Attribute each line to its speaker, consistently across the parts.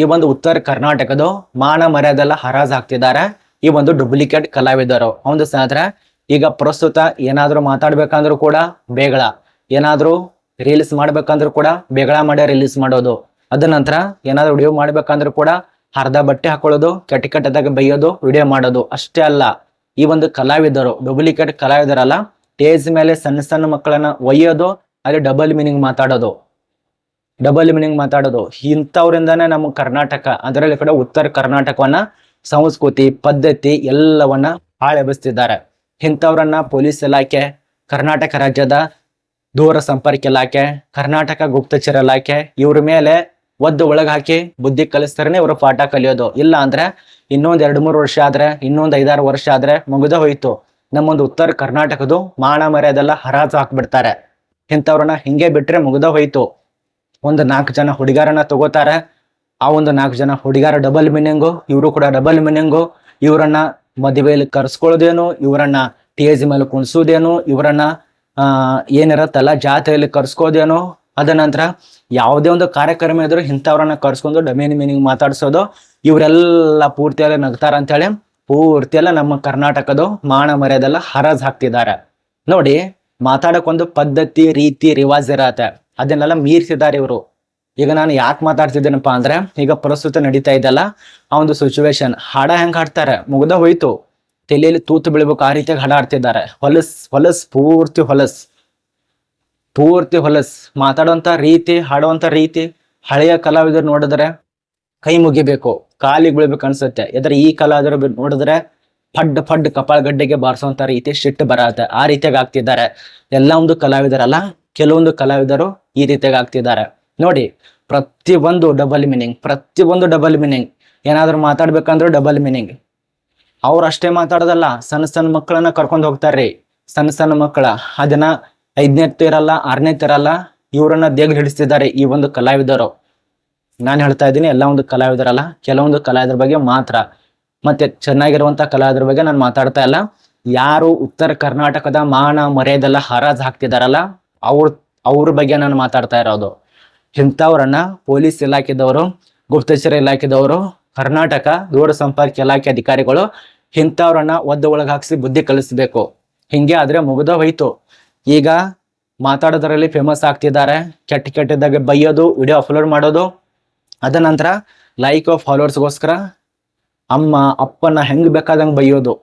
Speaker 1: ಈ ಒಂದು ಉತ್ತರ ಕರ್ನಾಟಕದ ಮಾನ ಮರ್ಯಾದೆಲ್ಲ ಹರಾಜ್ ಹಾಕ್ತಿದ್ದಾರೆ ಈ ಒಂದು ಡುಪ್ಲಿಕೇಟ್ ಕಲಾವಿದರು. ಒಂದು ಸ್ನೇಹಿತರೆ, ಈಗ ಪ್ರಸ್ತುತ ಏನಾದ್ರೂ ಮಾತಾಡ್ಬೇಕಂದ್ರೂ ಕೂಡ ಬೇಗಳ. ಏನಾದ್ರೂ ರೀಲ್ಸ್ ಮಾಡ್ಬೇಕಂದ್ರೂ ಕೂಡ ಬೇಗಳ ಮಾಡಿ ರಿಲೀಸ್ ಮಾಡೋದು. ಅದ ನಂತರ ಏನಾದ್ರು ವಿಡಿಯೋ ಮಾಡ್ಬೇಕಂದ್ರೂ ಕೂಡ ಅರ್ಧ ಬಟ್ಟೆ ಹಾಕೊಳ್ಳೋದು, ಕೆಟ್ಟ ಕೆಟ್ಟದಾಗ ಬೈಯೋದು ವಿಡಿಯೋ ಮಾಡೋದು. ಅಷ್ಟೇ ಅಲ್ಲ, ಈ ಒಂದು ಕಲಾವಿದರು ಡುಪ್ಲಿಕೇಟ್ ಕಲಾವಿದರಲ್ಲ ಸ್ಟೇಜ್ ಮೇಲೆ ಸಣ್ಣ ಸಣ್ಣ ಮಕ್ಕಳನ್ನ ಒಯ್ಯೋದು, ಅಲ್ಲಿ ಡಬಲ್ ಮೀನಿಂಗ್ ಮಾತಾಡೋದು. ಡಬಲ್ ಮೀನಿಂಗ್ ಮಾತಾಡೋದು. ಇಂಥವ್ರಿಂದಾನೇ ನಮ್ಮ ಕರ್ನಾಟಕ, ಅದರಲ್ಲಿ ಕೂಡ ಉತ್ತರ ಕರ್ನಾಟಕವನ್ನ ಸಂಸ್ಕೃತಿ, ಪದ್ಧತಿ ಎಲ್ಲವನ್ನ ಹಾಳೆಬಸ್ತಿದ್ದಾರೆ ಇಂಥವ್ರನ್ನ ಪೊಲೀಸ್ ಇಲಾಖೆ, ಕರ್ನಾಟಕ ರಾಜ್ಯದ ದೂರ ಸಂಪರ್ಕ ಇಲಾಖೆ, ಕರ್ನಾಟಕ ಗುಪ್ತಚರ ಇಲಾಖೆ, ಇವ್ರ ಮೇಲೆ ಒದ್ದು ಒಳಗಾಕಿ ಬುದ್ಧಿ ಕಲಿಸ್ತಾರನೆ ಇವರು ಪಾಠ ಕಲಿಯೋದು. ಇಲ್ಲ ಅಂದ್ರೆ ಇನ್ನೊಂದ್ ಎರಡು ಮೂರು ವರ್ಷ ಆದ್ರೆ, ಇನ್ನೊಂದ್ ಐದಾರು ವರ್ಷ ಆದ್ರೆ ಮುಗಿದ ಹೋಯ್ತು. ನಮ್ಮೊಂದು ಉತ್ತರ ಕರ್ನಾಟಕದ್ದು ಮಾನ ಮರ್ಯಾದೆಲ್ಲ ಹರಾಜು ಹಾಕ್ಬಿಡ್ತಾರೆ. ಇಂಥವ್ರನ್ನ ಹಿಂಗೆ ಬಿಟ್ರೆ ಮುಗಿದ ಹೋಯ್ತು. ಒಂದು ನಾಲ್ಕು ಜನ ಹುಡುಗಾರನ ತಗೋತಾರೆ. ಆ ಒಂದು ನಾಲ್ಕು ಜನ ಹುಡುಗಾರ ಡಬಲ್ ಮೀನಿಂಗು ಇವರು ಕೂಡ ಡಬಲ್ ಮೀನಿಂಗು ಇವರನ್ನ ಮದುವೆಯಲ್ಲಿ ಕರ್ಸ್ಕೊಳ್ಳೋದೇನು ಇವರನ್ನ ಟೇಜ್ ಮೇಲೆ ಕುಣಿಸೋದೇನು, ಇವರನ್ನ, ಆ ಏನಿರತ್ತಲ್ಲ ಜಾತ್ರೆಯಲ್ಲಿ ಕರ್ಸ್ಕೋದೇನು ಅದ ನಂತರ ಯಾವುದೇ ಒಂದು ಕಾರ್ಯಕ್ರಮ ಇದ್ರು ಇಂಥವ್ರನ್ನ ಕರ್ಸ್ಕೊಂಡು ಡಮೇನ್ ಮೀನಿಂಗ್ ಮಾತಾಡ್ಸೋದು. ಇವರೆಲ್ಲ ಪೂರ್ತಿಯಲ್ಲಿ ನಗ್ತಾರ ಅಂತೇಳಿ ಎಲ್ಲ ನಮ್ಮ ಕರ್ನಾಟಕದ ಮಾನ ಮರ್ಯಾದೆಲ್ಲ ಹರಾಜ್ ಹಾಕ್ತಿದ್ದಾರೆ. ನೋಡಿ, ಮಾತಾಡಕ್ಕೊಂದು ಪದ್ಧತಿ, ರೀತಿ, ರಿವಾಜ್ ಇರತ್ತೆ. ಅದನ್ನೆಲ್ಲ ಮೀರಿಸಿದ್ದಾರೆ ಇವರು. ಈಗ ನಾನು ಯಾಕೆ ಮಾತಾಡ್ತಿದ್ದೇನಪ್ಪ ಅಂದ್ರೆ, ಈಗ ಪ್ರಸ್ತುತ ನಡೀತಾ ಇದ್ದಲ್ಲ ಆ ಒಂದು ಸಿಚುವೇಶನ್ ಹಾಡ ಹೆಂಗ್ ಹಾಡ್ತಾರೆ? ಮುಗ್ದ ಹೋಯ್ತು. ತಲೆಯಲ್ಲಿ ತೂತು ಬೀಳ್ಬೇಕು, ಆ ರೀತಿಯಾಗಿ ಹಾಡ ಆಡ್ತಿದ್ದಾರೆ ಹೊಲಸ್ ಹೊಲಸ್, ಪೂರ್ತಿ ಹೊಲಸ್. ಪೂರ್ತಿ ಹೊಲಸ್. ಮಾತಾಡುವಂತ ರೀತಿ, ಹಾಡುವಂತ ರೀತಿ. ಹಳೆಯ ಕಲಾವಿದರು ನೋಡಿದ್ರೆ ಕೈ ಮುಗಿಬೇಕು, ಕಾಲಿಗೆ ಬೀಳ್ಬೇಕು ಅನ್ಸುತ್ತೆ. ಯಾಕಂದ್ರೆ ಈ ಕಲಾವಿದರು ನೋಡಿದ್ರೆ ಫಡ್ ಫಡ್ ಕಪಾಳ ಗಡ್ಡೆಗೆ ಬಾರಿಸುವಂತ ರೀತಿ ಶಿಟ್ ಬರತ್ತೆ. ಆ ರೀತಿಯಾಗಿ ಆಗ್ತಿದ್ದಾರೆ. ಎಲ್ಲ ಒಂದು ಕಲಾವಿದರಲ್ಲ ಕೆಲವೊಂದು ಕಲಾವಿದರು ಈ ರೀತಿಯಾಗಿ ಆಗ್ತಿದ್ದಾರೆ. ನೋಡಿ ಒಂದು ಡಬಲ್ ಮೀನಿಂಗ್ ಪ್ರತಿಯೊಂದು ಡಬಲ್ ಮೀನಿಂಗ್ ಏನಾದರೂ ಮಾತಾಡ್ಬೇಕಂದ್ರೂ ಡಬಲ್ ಮೀನಿಂಗ್ ಅವ್ರು ಅಷ್ಟೇ ಮಾತಾಡೋದಲ್ಲ, ಸಣ್ಣ ಸಣ್ಣ ಮಕ್ಕಳನ್ನ ಕರ್ಕೊಂಡು ಹೋಗ್ತಾರ್ರಿ. ಸಣ್ಣ ಸಣ್ಣ ಮಕ್ಕಳ, ಅದನ್ನ ಐದನೇ ಇರಲ್ಲ ಆರನೇ ಇರಲ್ಲ ಇವರನ್ನ ದೇಗ್ ಹಿಡಿಸ್ತಿದ್ದಾರೆ ಈ ಒಂದು ಕಲಾವಿದರು. ನಾನು ಹೇಳ್ತಾ ಇದ್ದೀನಿ, ಎಲ್ಲ ಒಂದು ಕಲಾವಿದರಲ್ಲ, ಕೆಲವೊಂದು ಕಲಾವಿದರ ಬಗ್ಗೆ ಮಾತ್ರ. ಮತ್ತೆ ಚೆನ್ನಾಗಿರುವಂತ ಕಲಾವಿದರ ಬಗ್ಗೆ ನಾನು ಮಾತಾಡ್ತಾ ಇಲ್ಲ. ಯಾರು ಉತ್ತರ ಕರ್ನಾಟಕದ ಮಾನ ಮರ್ಯಾದೆಲ್ಲ ಹರಾಜ್ ಹಾಕ್ತಿದಾರಲ್ಲ ಅವ್ರ ಅವ್ರ ಬಗ್ಗೆ ನಾನು ಮಾತಾಡ್ತಾ ಇರೋದು. ಇಂಥವ್ರನ್ನ ಪೊಲೀಸ್ ಇಲಾಖೆದವರು, ಗುಪ್ತಚರ ಇಲಾಖೆದವರು, ಕರ್ನಾಟಕ ದೂರ ಸಂಪರ್ಕ ಇಲಾಖೆ ಅಧಿಕಾರಿಗಳು ಇಂಥವ್ರನ್ನ ಒದ್ದ ಒಳಗೆ ಬುದ್ಧಿ ಕಲಿಸ್ಬೇಕು. ಹಿಂಗೆ ಆದ್ರೆ ಮುಗಿದ ಹೋಯ್ತು. ಈಗ ಮಾತಾಡೋದ್ರಲ್ಲಿ ಫೇಮಸ್ ಆಗ್ತಿದ್ದಾರೆ. ಕೆಟ್ಟ ಕೆಟ್ಟದಾಗ ಬೈಯೋದು ವಿಡಿಯೋ ಅಪ್ಲೋಡ್ ಮಾಡೋದು. ಅದ ನಂತರ ಲೈಕ್ ಫಾಲೋವರ್ಸ್ಗೋಸ್ಕರ ಅಮ್ಮ ಅಪ್ಪನ ಹೆಂಗ್ ಬೇಕಾದಂಗೆ ಬೈಯೋದು.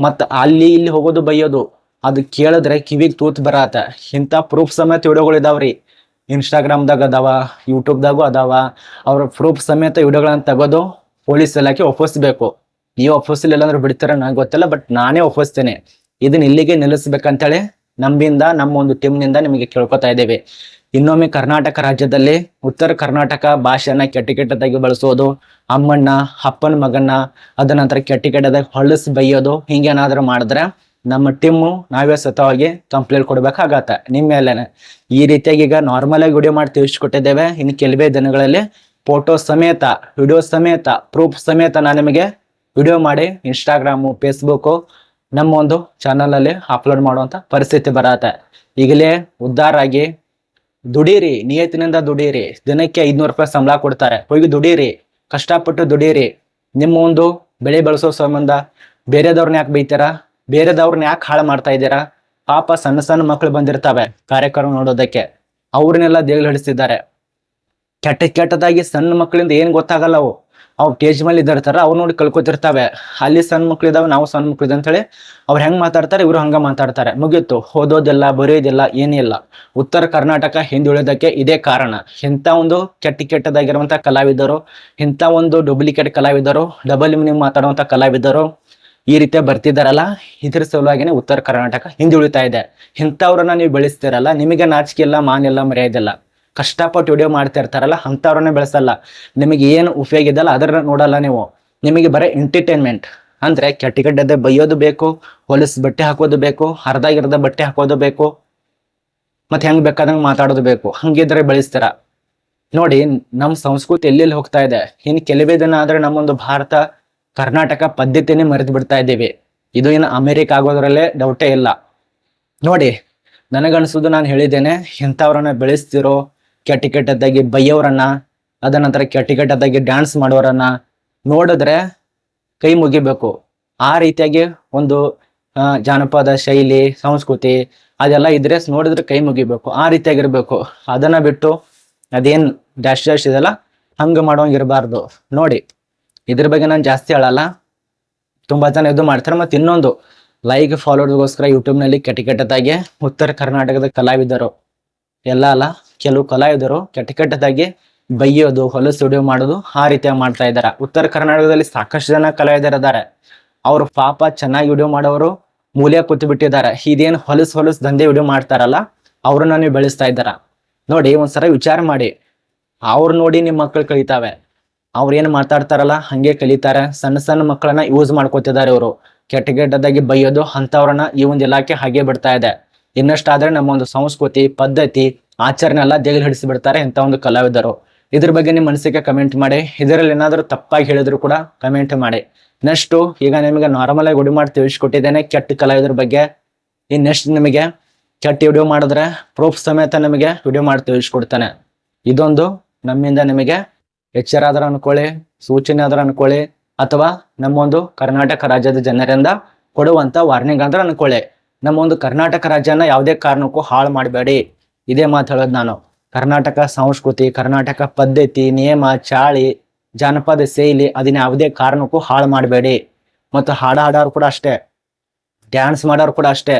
Speaker 1: ಮತ್ತು ಅಲ್ಲಿ ಇಲ್ಲಿ ಹೋಗೋದು ಬೈಯೋದು. ಅದು ಕೇಳಿದ್ರೆ ಕಿವಿಗೆ ತೂತ್ ಬರತ್ತ. ಇಂಥ ಪ್ರೂಫ್ ಸಮೇತ ವಿಡಿಯೋಗಳು ಇದಾವ್ರಿ. ಇನ್ಸ್ಟಾಗ್ರಾಮ್ದಾಗ ಅದಾವ ಯೂಟ್ಯೂಬ್ದಾಗೂ ಅದಾವ. ಅವ್ರ ಪ್ರೂಫ್ ಸಮೇತ ವಿಡಿಯೋಗಳನ್ನು ತೆಗೆದು ಪೊಲೀಸ್ ಇಲಾಖೆ ಒಪ್ಪಿಸ್ಬೇಕು. ಈ ಒಪ್ಪಿಸ್ಲಿಲ್ಲ ಅಂದ್ರೆ ಬಿಡ್ತಾರೆ ನಂಗೆ ಗೊತ್ತಿಲ್ಲ ಬಟ್ ನಾನೇ ಒಪ್ಪಿಸ್ತೇನೆ. ಇದನ್ನ ಇಲ್ಲಿಗೆ ನಿಲ್ಲಿಸ್ಬೇಕಂತೇಳಿ ನಮ್ಮಿಂದ, ನಮ್ಮ ಒಂದು ಟೀಮ್ನಿಂದ ನಿಮಗೆ ಕೇಳ್ಕೊತಾ ಇದ್ದೇವೆ. ಇನ್ನೊಮ್ಮೆ ಕರ್ನಾಟಕ ರಾಜ್ಯದಲ್ಲಿ ಉತ್ತರ ಕರ್ನಾಟಕ ಭಾಷೆಯನ್ನ ಕೆಟ್ಟ ಕೆಟ್ಟದಾಗಿ ಬಳಸೋದು, ಅಮ್ಮಣ್ಣ, ಅಪ್ಪನ ಮಗನ್ನ, ಅದ ನಂತರ ಕೆಟ್ಟ ಕೆಟ್ಟದಾಗಿ ಹೊಳಸ್ ಬೈಯೋದು, ಹಿಂಗೇನಾದ್ರೂ ಮಾಡಿದ್ರೆ ನಮ್ಮ ಟಿಮ್ಮು ನಾವೇ ಸತವಾಗಿ ಕಂಪ್ಲೇಂಟ್ ಕೊಡ್ಬೇಕಾಗತ್ತೆ. ನಿಮ್ಮ ಮೇಲೆನೆ ಈ ರೀತಿಯಾಗಿ ಈಗ ನಾರ್ಮಲ್ ಆಗಿ ವಿಡಿಯೋ ಮಾಡಿ ತಿಳಿಸ್ಕೊಟ್ಟಿದ್ದೇವೆ ಇನ್ನು ಕೆಲವೇ ದಿನಗಳಲ್ಲಿ ಫೋಟೋ ಸಮೇತ ವಿಡಿಯೋ ಸಮೇತ ಪ್ರೂಫ್ ಸಮೇತ ನಾನು ನಿಮಗೆ ವಿಡಿಯೋ ಮಾಡಿ ಇನ್ಸ್ಟಾಗ್ರಾಮು ಫೇಸ್ಬುಕ್ಕು ನಮ್ಮ ಒಂದು ಚಾನಲಲ್ಲಿ ಅಪ್ಲೋಡ್ ಮಾಡುವಂತ ಪರಿಸ್ಥಿತಿ ಬರತ್ತೆ. ಈಗಲೇ ಉದ್ಧಾರ ಆಗಿ ದುಡೀರಿ, ನಿಯತ್ತಿನಿಂದ ದುಡೀರಿ, ದಿನಕ್ಕೆ ಐದ್ನೂರು ರೂಪಾಯಿ ಸಂಬಳ ಕೊಡ್ತಾರೆ. ಹೋಗಿ ದುಡೀರಿ, ಕಷ್ಟಪಟ್ಟು ದುಡೀರಿ. ನಿಮ್ಮ ಒಂದು ಬೆಳೆ ಬೆಳೆಸೋ ಸಂಬಂಧ ಬೇರೆದವ್ರನ್ನ ಯಾಕೆ ಬೈತೀರಾ? ಬೇರೆದವ್ರನ್ನ ಯಾಕೆ ಹಾಳು ಮಾಡ್ತಾ ಇದ್ದೀರಾ? ಪಾಪ ಸಣ್ಣ ಸಣ್ಣ ಮಕ್ಕಳು ಬಂದಿರ್ತಾವೆ ಕಾರ್ಯಕ್ರಮ ನೋಡೋದಕ್ಕೆ. ಅವ್ರನ್ನೆಲ್ಲ ದೇಗುಲು ಹಿಡಿಸ್ತಿದ್ದಾರೆ. ಕೆಟ್ಟ ಕೆಟ್ಟದಾಗಿ ಸಣ್ಣ ಮಕ್ಕಳಿಂದ ಏನು ಗೊತ್ತಾಗಲ್ಲ ಅವು. ಅವು ಟೇಜ್ ಮೇಲೆ ಇದ್ದಿರ್ತಾರ, ಅವ್ರು ನೋಡಿ ಕಳ್ಕೊತಿರ್ತಾವೆ. ಅಲ್ಲಿ ಸಣ್ಣ ಮಕ್ಳು ಇದಾವೆ, ನಾವು ಸಣ್ಣ ಮಕ್ಳು ಅಂತೇಳಿ ಅವ್ರು ಹೆಂಗ್ ಮಾತಾಡ್ತಾರೆ, ಇವರು ಹಂಗೆ ಮಾತಾಡ್ತಾರೆ. ಮುಗಿಯಿತು ಓದೋದಿಲ್ಲ, ಬರೆಯೋದಿಲ್ಲ ಏನಿಲ್ಲ ಉತ್ತರ ಕರ್ನಾಟಕ ಹಿಂದುಳಿದಕ್ಕೆ ಇದೇ ಕಾರಣ. ಇಂಥ ಒಂದು ಕೆಟ್ಟ ಕೆಟ್ಟದಾಗಿರುವಂಥ ಕಲಾವಿದರು, ಇಂಥ ಒಂದು ಡೂಪ್ಲಿಕೇಟ್ ಕಲಾವಿದರು ಡಬಲ್ ಮೀನಿಂಗ್ ಮಾತಾಡುವಂಥ ಕಲಾವಿದರು ಈ ರೀತಿಯ ಬರ್ತಿದ್ದಾರಲ್ಲ ಇದ್ರ ಸಲುವಾಗಿನೇ ಉತ್ತರ ಕರ್ನಾಟಕ ಹಿಂದುಳಿತಾ ಇದೆ. ಇಂಥವ್ರನ್ನ ನೀವು ಬೆಳೆಸ್ತಿರಲ್ಲ, ನಿಮಗೆ ನಾಚಿಕೆ ಇಲ್ಲ ಮಾನೆಲ್ಲ ಮರ್ಯಾದಿಲ್ಲ ಕಷ್ಟಪಟ್ಟು ವಿಡಿಯೋ ಮಾಡ್ತಾ ಇರ್ತಾರಲ್ಲ, ಅಂಥವ್ರನ್ನ ಬೆಳೆಸಲ್ಲ. ನಿಮಗೆ ಏನು ಉಪಯೋಗ ಇದೆಯಲ್ಲ, ಅದನ್ನ ನೋಡಲ್ಲ ನೀವು. ನಿಮಗೆ ಬರೀ ಎಂಟರ್ಟೈನ್ಮೆಂಟ್ ಅಂದ್ರೆ ಕೆಟ್ಟಗಡ್ಡದ ಬೈಯೋದು ಬೇಕು, ಹೊಲಸ್ ಬಟ್ಟೆ ಹಾಕೋದು ಬೇಕು ಹರಿದಾಗಿರದ ಬಟ್ಟೆ ಹಾಕೋದು ಬೇಕು, ಮತ್ತೆ ಹೆಂಗ್ ಬೇಕಾದಂಗೆ ಮಾತಾಡೋದು ಬೇಕು. ಹಂಗಿದ್ರೆ ಬೆಳೆಸ್ತೀರ. ನೋಡಿ ನಮ್ಮ ಸಂಸ್ಕೃತಿ ಎಲ್ಲೆಲ್ಲಿ ಹೋಗ್ತಾ ಇದೆ? ಇನ್ನು ಕೆಲವೇ ದಿನ ಆದ್ರೆ ನಮ್ಮೊಂದು ಭಾರತ ಕರ್ನಾಟಕ ಪದ್ಧತಿನೇ ಮರೆತು ಬಿಡ್ತಾ ಇದ್ದೀವಿ. ಇದು ಏನು ಅಮೆರಿಕ ಆಗೋದ್ರಲ್ಲೇ ಡೌಟೇ ಇಲ್ಲ. ನೋಡಿ, ನನಗನ್ಸೋದು ನಾನು ಹೇಳಿದ್ದೇನೆ, ಎಂಥವ್ರನ್ನ ಬೆಳೆಸ್ತಿರೋ ಕೆಟ್ಟ ಕೆಟ್ಟದ್ದಾಗಿ ಬೈಯೋರನ್ನ, ಅದ ನಂತರ ಕೆಟ್ಟ ಕೆಟ್ಟದಾಗಿ ಡ್ಯಾನ್ಸ್ ಮಾಡೋರನ್ನ ನೋಡಿದ್ರೆ ಕೈ ಮುಗಿಬೇಕು. ಆ ರೀತಿಯಾಗಿ ಒಂದು ಜಾನಪದ ಶೈಲಿ, ಸಂಸ್ಕೃತಿ, ಅದೆಲ್ಲ ಇದ್ರೆ ನೋಡಿದ್ರೆ ಕೈ ಮುಗಿಬೇಕು. ಆ ರೀತಿಯಾಗಿರ್ಬೇಕು. ಅದನ್ನ ಬಿಟ್ಟು ಅದೇನ್ ಡ್ಯಾಶ್ ಡ್ಯಾಶ್ ಇದೆಲ್ಲ ಹಂಗ ಮಾಡೋಂಗಿರಬಾರ್ದು. ನೋಡಿ. ಇದ್ರ ಬಗ್ಗೆ ನಾನು ಜಾಸ್ತಿ ಹೇಳಲ್ಲ. ತುಂಬಾ ಜನ ಇದು ಮಾಡ್ತಾರೆ. ಮತ್ತೆ ಇನ್ನೊಂದು ಲೈಕ್ ಫಾಲೋವರ್ಸ್ಗೋಸ್ಕರ ಯೂಟ್ಯೂಬ್ನಲ್ಲಿ ಕೆಟ್ಟ ಕೆಟ್ಟದಾಗಿ ಉತ್ತರ ಕರ್ನಾಟಕದ ಕಲಾವಿದರು ಎಲ್ಲ ಅಲ್ಲ, ಕೆಲವು ಕಲಾವಿದರು ಕೆಟ್ಟ ಕೆಟ್ಟದಾಗಿ ಬೈಯೋದು, ಹೊಲಸು ಸ್ಟುಡಿಯೋ ಮಾಡೋದು ಆ ರೀತಿಯಾಗಿ ಮಾಡ್ತಾ ಇದ್ದಾರೆ. ಉತ್ತರ ಕರ್ನಾಟಕದಲ್ಲಿ ಸಾಕಷ್ಟು ಜನ ಕಲಾವಿದರಿದ್ದಾರೆ. ಅವರು ಪಾಪ ಚೆನ್ನಾಗಿ ವಿಡಿಯೋ ಮಾಡೋರು ಮೂಲೆ ಕೂತು ಬಿಟ್ಟಿದ್ದಾರೆ. ಇದೇನು ಹೊಲಸು ಹೊಲಸು ದಂಧೆ ವಿಡಿಯೋ ಮಾಡ್ತಾರಲ್ಲ, ಅವ್ರನ್ನ ನೀವು ಬೆಳೆಸ್ತಾ ಇದ್ದಾರ? ನೋಡಿ, ಒಂದ್ಸಲ ವಿಚಾರ ಮಾಡಿ. ಅವ್ರು ನೋಡಿ ನಿಮ್ಮ ಮಕ್ಕಳು ಕಲಿತಾವೆ. ಅವ್ರು ಏನು ಮಾತಾಡ್ತಾರಲ್ಲ, ಹಂಗೆ ಕಲಿತಾರೆ. ಸಣ್ಣ ಸಣ್ಣ ಮಕ್ಕಳನ್ನ ಯೂಸ್ ಮಾಡ್ಕೋತಿದ್ದಾರೆ ಇವರು ಕೆಟ್ಟ ಕೆಟ್ಟದಾಗಿ ಬೈಯೋದು ಅಂಥವ್ರನ್ನ ಈ ಒಂದು ಇಲಾಖೆ ಹಾಗೆ ಬಿಡ್ತಾ ಇದೆ. ಇನ್ನಷ್ಟಾದ್ರೆ ನಮ್ಮ ಒಂದು ಸಂಸ್ಕೃತಿ, ಪದ್ಧತಿ, ಆಚರಣೆ ಎಲ್ಲ ದೇಗಲು ಹಿಡಿಸಿ ಬಿಡ್ತಾರೆ ಇಂಥ ಒಂದು ಕಲಾವಿದರು. ಇದ್ರ ಬಗ್ಗೆ ನಿಮ್ಮ ಮನಸ್ಸಿಗೆ ಕಮೆಂಟ್ ಮಾಡಿ. ಇದರಲ್ಲಿ ಏನಾದರೂ ತಪ್ಪಾಗಿ ಹೇಳಿದ್ರು ಕೂಡ ಕಮೆಂಟ್ ಮಾಡಿ. ನೆಕ್ಸ್ಟು ಈಗ ನಿಮಗೆ ನಾರ್ಮಲ್ ಆಗಿ ಮಾಡಿ ತಿಳಿಸ್ಕೊಟ್ಟಿದ್ದೇನೆ ಕೆಟ್ಟ ಕಲಾವಿದರ ಬಗ್ಗೆ. ಇನ್ನು ನೆಕ್ಸ್ಟ್ ನಿಮಗೆ? ಕೆಟ್ಟ ವಿಡಿಯೋ ಮಾಡಿದ್ರೆ ಪ್ರೂಫ್ ಸಮೇತ ನಿಮಗೆ ವಿಡಿಯೋ ಮಾಡಿ ತಿಳಿಸ್ಕೊಡ್ತಾನೆ. ಇದೊಂದು ನಮ್ಮಿಂದ ನಿಮಗೆ ಎಚ್ಚರ ಆದ್ರೆ ಅನ್ಕೊಳ್ಳಿ, ಸೂಚನೆ ಆದ್ರೆ ಅನ್ಕೊಳ್ಳಿ, ಅಥವಾ ನಮ್ಮೊಂದು ಕರ್ನಾಟಕ ರಾಜ್ಯದ ಜನರಿಂದ ಕೊಡುವಂತ ವಾರ್ನಿಂಗ್ ಅಂದ್ರೆ ಅನ್ಕೊಳ್ಳಿ. ನಮ್ಮೊಂದು ಕರ್ನಾಟಕ ರಾಜ್ಯನ ಯಾವುದೇ ಕಾರಣಕ್ಕೂ ಹಾಳು ಮಾಡಬೇಡಿ. ಇದೇ ಮಾತು ಹೇಳೋದು ನಾನು. ಕರ್ನಾಟಕ ಸಂಸ್ಕೃತಿ, ಕರ್ನಾಟಕ ಪದ್ಧತಿ, ನಿಯಮ, ಚಾಳಿ, ಜಾನಪದ ಶೈಲಿ ಅದನ್ನ ಯಾವುದೇ ಕಾರಣಕ್ಕೂ ಹಾಳು ಮಾಡಬೇಡಿ. ಮತ್ತು ಹಾಡು ಹಾಡೋರು ಕೂಡ ಅಷ್ಟೇ ಡ್ಯಾನ್ಸ್ ಮಾಡೋರು ಕೂಡ ಅಷ್ಟೇ.